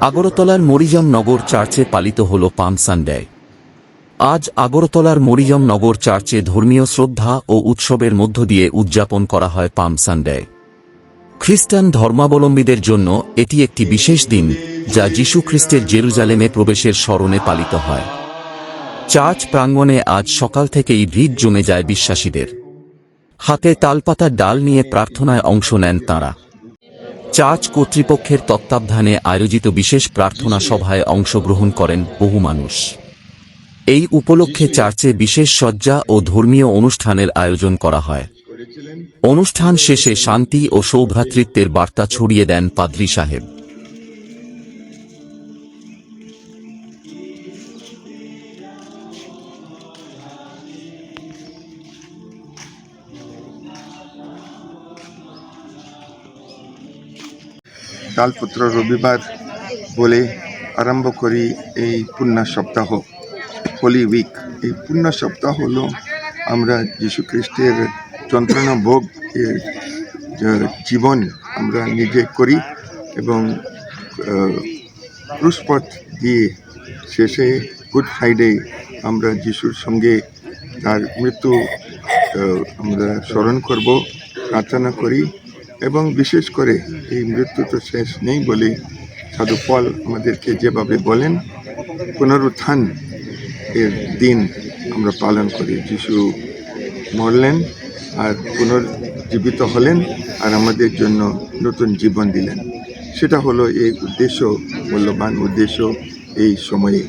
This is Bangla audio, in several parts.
আগরতলার মরিজম নগর চার্চে পালিত হল পাম সানডে। আজ আগরতলার মরিজম নগর চার্চে ধর্মীয় শ্রদ্ধা ও উৎসবের মধ্য দিয়ে উদযাপন করা হয় পাম সানডে। খ্রিস্টান ধর্মাবলম্বীদের জন্য এটি একটি বিশেষ দিন যা যীশু খ্রিস্টের জেরুজালেমে প্রবেশের স্মরণে পালিত হয়। চার্চ প্রাঙ্গণে আজ সকাল থেকেই ভিড় জমে যায় বিশ্বাসীদের। হাতে তালপাতার ডাল নিয়ে প্রার্থনায় অংশ নেন তাঁরা। চার্চ কর্তৃপক্ষের তত্ত্বাবধানে আয়োজিত বিশেষ প্রার্থনা সভায় অংশগ্রহণ করেন বহু মানুষ। এই উপলক্ষে চার্চে বিশেষ সজ্জা ও ধর্মীয় অনুষ্ঠানের আয়োজন করা হয়। অনুষ্ঠান শেষে শান্তি ও সৌভ্রাতৃত্বের বার্তা ছড়িয়ে দেন পাদ্রী সাহেব। তালপুত্র রবিবার বলে আরম্ভ করি এই পুণ্য সপ্তাহ হোলি উইক এই পুণ্য সপ্তাহ হলো আমরা যীশু খ্রিস্টের যন্ত্রণা ভোগ এর জীবন আমরা নিজে করি এবং ক্রুশপথ দিয়ে শেষে গুড ফ্রাইডে আমরা যিশুর সঙ্গে তার মৃত্যু আমরা স্মরণ করব, প্রার্থনা করি। এবং বিশেষ করে এই মৃত্যু তো শেষ নেই বলে সাধু পল আমাদেরকে যেভাবে বলেন, পুনরুত্থান এর দিন আমরা পালন করি। যিশু মরলেন আর পুনর্জীবিত হলেন আর আমাদের জন্য নতুন জীবন দিলেন। সেটা হলো এই উদ্দেশ্য, মূল্যবান উদ্দেশ্য এই সময়ে।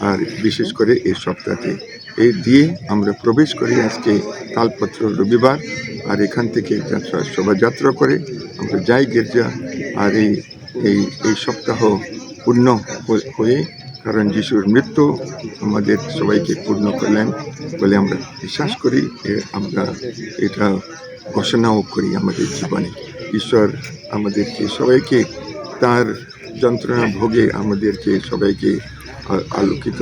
আর বিশেষ করে এই সপ্তাহে এই দিয়ে আমরা প্রবেশ করি আজকে তালপত্র রবিবার, আর এখান থেকে যাত্রা শোভাযাত্রা করে আমরা যাই গির্জা, আর এই এই এই সপ্তাহ পূর্ণ হয়ে- কারণ যিশুর মৃত্যু আমাদের সবাইকে পূর্ণ করলেন বলে আমরা বিশ্বাস করি আমরা এটা ঘোষণাও করি আমাদের জীবনে। ঈশ্বর আমাদেরকে সবাইকে তার যন্ত্রণা ভোগে আমাদেরকে সবাইকে আলোকিত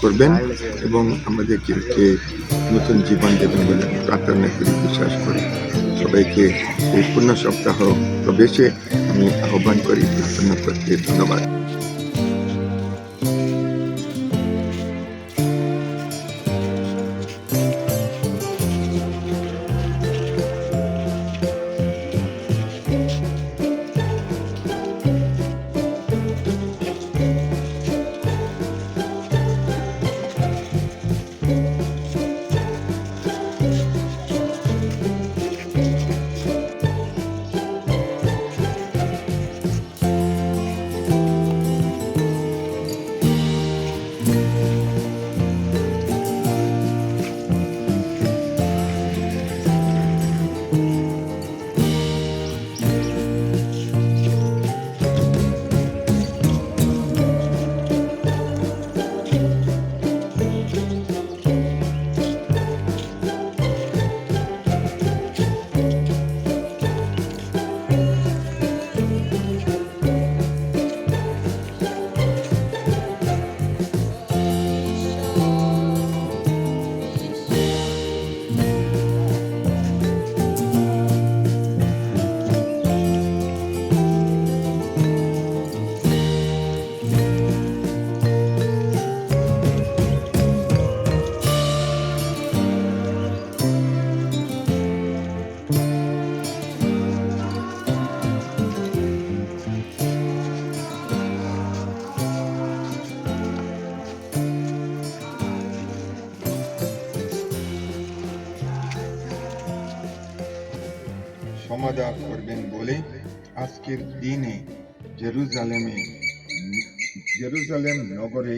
করবেন এবং আমাদেরকে নতুন জীবন দেবেন বলে প্রার্থনা করি, বিশ্বাস করি। সবাইকে এই পূর্ণ সপ্তাহ প্রবেশে আমি আহ্বান করি, প্রার্থনা করতে ধন্যবাদ। সমাধা করবেন বলে আজকের দিনে জেরুজালেমে জেরুজালেম নগরে